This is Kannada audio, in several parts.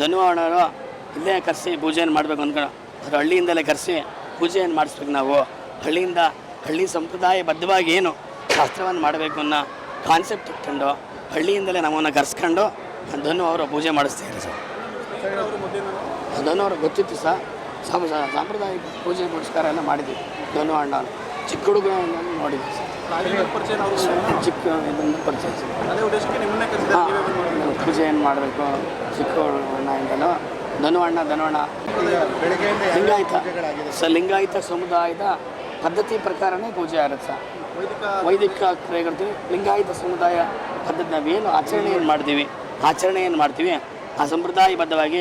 ಧನುವಾಣರು ಇಲ್ಲೇ ಕರೆಸಿ ಪೂಜೆಯನ್ನು ಮಾಡಬೇಕು ಅಂದ್ಕೊಂಡು ಅದು ಹಳ್ಳಿಯಿಂದಲೇ ಕರೆಸಿ ಪೂಜೆಯನ್ನು ಮಾಡಿಸ್ಬೇಕು ನಾವು? ಹಳ್ಳಿಯಿಂದ ಹಳ್ಳಿ ಸಂಪ್ರದಾಯ ಬದ್ಧವಾಗಿ ಏನು ಶಾಸ್ತ್ರವನ್ನು ಮಾಡಬೇಕು ಅನ್ನೋ ಕಾನ್ಸೆಪ್ಟ್ ಇಟ್ಕೊಂಡು ಹಳ್ಳಿಯಿಂದಲೇ ನಮ್ಮನ್ನು ಕರೆಸ್ಕೊಂಡು ಧನು ಅವರು ಪೂಜೆ ಮಾಡಿಸ್ತಾರೆ ಸರ್. ಧನು ಅವ್ರಿಗೆ ಗೊತ್ತಿತ್ತು ಸರ್. ಸಾಂಪ್ರದಾಯಿಕ ಪೂಜೆ ಪುರಸ್ಕಾರ ಎಲ್ಲ ಮಾಡಿದ್ವಿ ಧನು ಅಣ್ಣ ಚಿಕ್ಕ ಹುಡುಗ ನೋಡಿದ್ವಿ ಸರ್. ಚಿಕ್ಕ ಪರಿಚಯ ಪೂಜೆ ಮಾಡಿ. ಮಾಡಬೇಕು? ಚಿಕ್ಕ ಅಣ್ಣಯಿಂದಲೂ ಧನು ಅಣ್ಣ ಧನು ಲಿಂಗಾಯಿತ ಬೆಳಗ್ಗೆಯಿಂದ ಲಿಂಗಾಯತ. ಸರ್ ಲಿಂಗಾಯತ ಸಮುದಾಯದ ಪದ್ಧತಿ ಪ್ರಕಾರನೇ ಪೂಜೆ ಆಗುತ್ತೆ ಸರ್. ವೈದಿಕ ವೈದಿಕ ಕ್ರಿಯೆಗಳು ಲಿಂಗಾಯತ ಸಮುದಾಯ ಪದ್ಧತಿ ನಾವೇನು ಏನು ಮಾಡ್ತೀವಿ? ಆಚರಣೆಯನ್ನು ಮಾಡ್ತೀವಿ? ಆ ಸಂಪ್ರದಾಯಬದ್ಧವಾಗಿ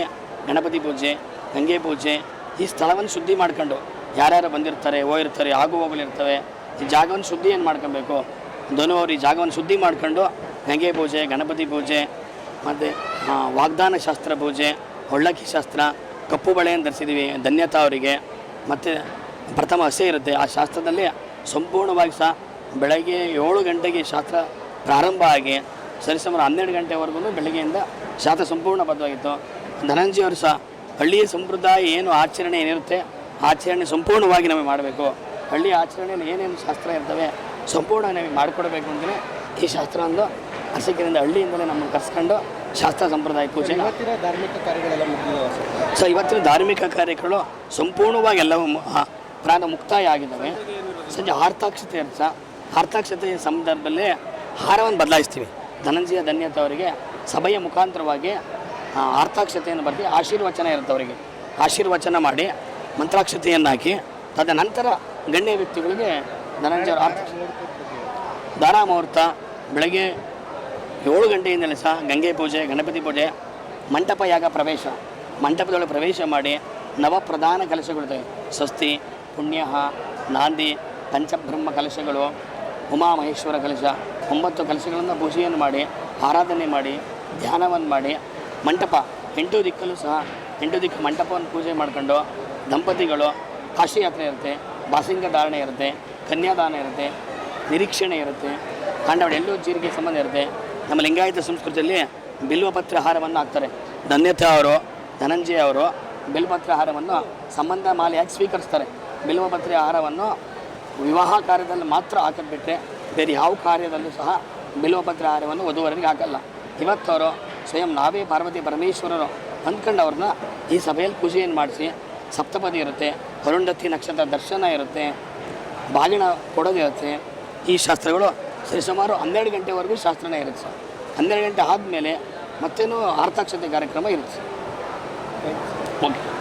ಗಣಪತಿ ಪೂಜೆ ಗಂಗೆ ಪೂಜೆ ಈ ಸ್ಥಳವನ್ನು ಶುದ್ಧಿ ಮಾಡ್ಕೊಂಡು ಯಾರ್ಯಾರು ಬಂದಿರ್ತಾರೆ ಹೋಗಿರ್ತಾರೆ ಆಗು ಹೋಗಲಿರ್ತವೆ ಈ ಜಾಗವನ್ನು ಏನು ಮಾಡ್ಕೊಬೇಕು? ಧನು ಅವರು ಈ ಜಾಗವನ್ನು ಶುದ್ಧಿ ಮಾಡ್ಕೊಂಡು ಹೆಂಗೆ ಪೂಜೆ, ಗಣಪತಿ ಪೂಜೆ, ಮತ್ತು ವಾಗ್ದಾನ ಶಾಸ್ತ್ರ ಪೂಜೆ, ಹೊಳ್ಳಕ್ಕಿ ಶಾಸ್ತ್ರ, ಕಪ್ಪು ಬಳೆಯನ್ನು ಧರಿಸಿದ್ದೀವಿ ಧನ್ಯತಾ ಅವರಿಗೆ, ಮತ್ತು ಪ್ರಥಮ ಹಸೆ ಇರುತ್ತೆ. ಆ ಶಾಸ್ತ್ರದಲ್ಲಿ ಸಂಪೂರ್ಣವಾಗಿ ಸಹ ಬೆಳಗ್ಗೆ ಏಳು ಗಂಟೆಗೆ ಶಾಸ್ತ್ರ ಪ್ರಾರಂಭ ಆಗಿ ಸರಿಸುಮಾರು ಹನ್ನೆರಡು ಗಂಟೆವರೆಗೂ ಬೆಳಗ್ಗೆಯಿಂದ ಶಾಸ್ತ್ರ ಸಂಪೂರ್ಣ ಬದ್ಧವಾಗಿತ್ತು ಧನಂಜಯವರು ಸಹ ಹಳ್ಳಿಯ ಸಂಪ್ರದಾಯ ಏನು ಆಚರಣೆ ಏನಿರುತ್ತೆ, ಆಚರಣೆ ಸಂಪೂರ್ಣವಾಗಿ ನಮಗೆ ಮಾಡಬೇಕು. ಹಳ್ಳಿಯ ಆಚರಣೆಯಲ್ಲಿ ಏನೇನು ಶಾಸ್ತ್ರ ಇರ್ತವೆ ಸಂಪೂರ್ಣ ನಮಗೆ ಮಾಡಿಕೊಡ್ಬೇಕು ಅಂತಲೇ ಈ ಶಾಸ್ತ್ರ ಒಂದು ಅರ್ಚಕರಿಂದ ಹಳ್ಳಿಯಿಂದಲೇ ನಮ್ಮನ್ನು ಕರೆಸ್ಕೊಂಡು ಶಾಸ್ತ್ರ ಸಂಪ್ರದಾಯ ಪೂಜೆ ಇವತ್ತಿನ ಧಾರ್ಮಿಕ ಕಾರ್ಯಗಳೆಲ್ಲ ಸೊ ಇವತ್ತಿನ ಧಾರ್ಮಿಕ ಕಾರ್ಯಗಳು ಸಂಪೂರ್ಣವಾಗಿ ಎಲ್ಲವೂ ಪ್ರಾಣ ಮುಕ್ತಾಯ ಆಗಿದ್ದಾವೆ. ಸಂಜೆ ಆರ್ಥಾಕ್ಷತೆ ಅಂತ ಆರ್ಥಾಕ್ಷತೆಯ ಸಂದರ್ಭದಲ್ಲಿ ಹಾರವನ್ನು ಬದಲಾಯಿಸ್ತೀವಿ. ಧನಂಜಯ ಧನ್ಯತೆ ಅವರಿಗೆ ಸಭೆಯ ಮುಖಾಂತರವಾಗಿ ಆರ್ಥಾಕ್ಷತೆಯನ್ನು ಬರೆದು ಆಶೀರ್ವಚನ ಇರುತ್ತೆ ಅವರಿಗೆ. ಆಶೀರ್ವಚನ ಮಾಡಿ ಮಂತ್ರಾಕ್ಷತೆಯನ್ನು ಹಾಕಿ ತದನಂತರ ಗಣ್ಯ ವ್ಯಕ್ತಿಗಳಿಗೆ ಧನಂಜಯ ದಾರಾ ಮುಹೂರ್ತ ಬೆಳಗ್ಗೆ ಏಳು ಗಂಟೆಯಿಂದಲೇ ಸಹ ಗಂಗೆ ಪೂಜೆ, ಗಣಪತಿ ಪೂಜೆ, ಮಂಟಪ ಯಾಗ ಪ್ರವೇಶ. ಮಂಟಪದೊಳಗೆ ಪ್ರವೇಶ ಮಾಡಿ ನವ ಪ್ರಧಾನ ಕಲಶಗಳಿದೆ ಸ್ವಸ್ತಿ ಪುಣ್ಯ ನಾಂದಿ, ಪಂಚಬ್ರಹ್ಮ ಕಲಶಗಳು ಉಮಾಮಹೇಶ್ವರ ಕಲಶ, ಒಂಬತ್ತು ಕಲಶಗಳನ್ನು ಪೂಜೆಯನ್ನು ಮಾಡಿ, ಆರಾಧನೆ ಮಾಡಿ, ಧ್ಯಾನವನ್ನು ಮಾಡಿ, ಮಂಟಪ, ಎಂಟು ದಿಕ್ಕಲ್ಲೂ ಸಹ, ಎಂಟು ದಿಕ್ಕು ಮಂಟಪವನ್ನು ಪೂಜೆ ಮಾಡ್ಕೊಂಡು ದಂಪತಿಗಳು, ಕಾಶಿ ಯಾತ್ರೆ ಇರುತ್ತೆ. ಬಾಸಿಂಗ ಧಾರಣೆ ಇರುತ್ತೆ ಕನ್ಯಾದಾನ ಇರುತ್ತೆ, ನಿರೀಕ್ಷಣೆ ಇರುತ್ತೆ ಕಾಂಡವಡೆ ಎಲ್ಲೂ ಜೀರಿಗೆ ಸಂಬಂಧ ಇರುತ್ತೆ. ನಮ್ಮ ಲಿಂಗಾಯತ ಸಂಸ್ಕೃತಿಯಲ್ಲಿ ಬಿಲ್ವಪತ್ರ ಆಹಾರವನ್ನು ಹಾಕ್ತಾರೆ. ಧನ್ಯತೆ ಅವರು, ಧನಂಜಯ ಅವರು ಬಿಲ್ವಪತ್ರ ಆಹಾರವನ್ನು ಸಂಬಂಧ ಮಾಲೆಯಾಗಿ ಸ್ವೀಕರಿಸ್ತಾರೆ. ಬಿಲ್ವಪತ್ರ ಆಹಾರವನ್ನು ವಿವಾಹ ಕಾರ್ಯದಲ್ಲಿ ಮಾತ್ರ ಹಾಕೋದು ಬಿಟ್ಟರೆ ಬೇರೆ ಯಾವ ಕಾರ್ಯದಲ್ಲೂ ಸಹ ಬಿಲ್ವಪತ್ರ ಆಹಾರವನ್ನು ವಧುವರರಿಗೆ ಹಾಕಲ್ಲ. ಇವತ್ತವರು ಸ್ವಯಂ ನಾವೇ ಪಾರ್ವತಿ ಪರಮೇಶ್ವರರು ಅಂದ್ಕೊಂಡು ಅವ್ರನ್ನ ಈ ಸಭೆಯಲ್ಲಿ ಪೂಜೆಯನ್ನು ಮಾಡಿಸಿ ಸಪ್ತಪದಿ ಇರುತ್ತೆ ಅರುಂಧತಿ ನಕ್ಷತ್ರ ದರ್ಶನ ಇರುತ್ತೆ ಬಾಗಿಣ ಕೊಡೋದಿರುತ್ತೆ ಈ ಶಾಸ್ತ್ರಗಳು ಸರಿಸುಮಾರು ಹನ್ನೆರಡು ಗಂಟೆವರೆಗೂ ಶಾಸ್ತ್ರನೇ ಇರುತ್ತೆ ಸರ್. ಹನ್ನೆರಡು ಗಂಟೆ ಆದಮೇಲೆ ಮತ್ತೇನು ಆರ್ಥಾಕ್ಷತೆ ಕಾರ್ಯಕ್ರಮ ಇರುತ್ತೆ. ಓಕೆ